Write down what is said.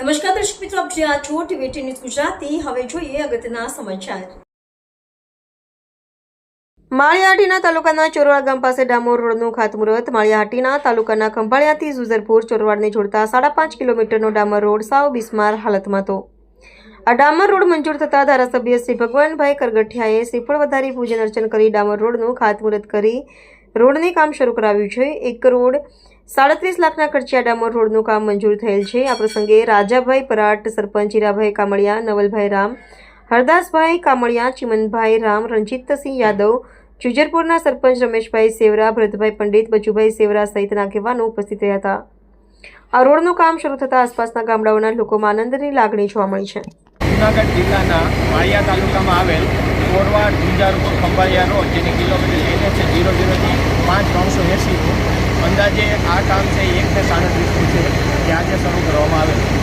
નમસ્કાર દર્શક મિત્રો, આપ જ્યાં છો ટીવી ન્યૂઝ ગુજરાતી. હવે જોઈએ અગત્યના સમાચાર. માળિયાહાટીના તાલુકાના ચોરવાડ ગામ પાસે ડામોર રોડનું ખાતમુહૂર્ત. માળિયાહાટીના તાલુકાના ખંભાળિયાથી ઝુઝરપુર ચોરવાડને જોડતા સાડા પાંચ કિલોમીટરનો ડામર રોડ સાવ બિસ્માર હાલતમાં હતો. આ ડામર રોડ મંજૂર થતા ધારાસભ્ય શ્રી ભગવાનભાઈ કરગઠિયાએ શ્રીફળ વધારી પૂજન અર્ચન કરી ડામર રોડનું ખાતમુહૂર્ત કરી રોડની કામ શરૂ કરાવ્યું છે. એક કરોડ સાડત્રીસ લાખના ખર્ચે આ ડામર રોડનું કામ મંજૂર થયેલ છે. આ પ્રસંગે રાજાભાઈ પરાટ, સરપંચ હીરાભાઈ કામળિયા, નવલભાઈ રામ, હરદાસભાઈ કામળિયા, ચિમનભાઈ રામ, રણજીતસિંહ યાદવ, જુજરપુરના સરપંચ રમેશભાઈ સેવરા, ભરતભાઈ પંડિત, બચુભાઈ સેવરા સહિતના આગેવાનો ઉપસ્થિત રહ્યા હતા. આ રોડનું કામ શરૂ થતાં આસપાસના ગામડાઓના લોકોમાં આનંદની લાગણી જોવા મળી છે. જૂનાગઢ જિલ્લાના માળિયા તાલુકામાં આવેલ કોરવા ગુંજારપુર ખંભાળિયા રોડ, જેની કિલોમીટર એને છે જીરો ત્રણસો અંદાજે આ કામ છે એક ને સાડત્રીસનું છે જે આજે શરૂ કરવામાં આવે છે.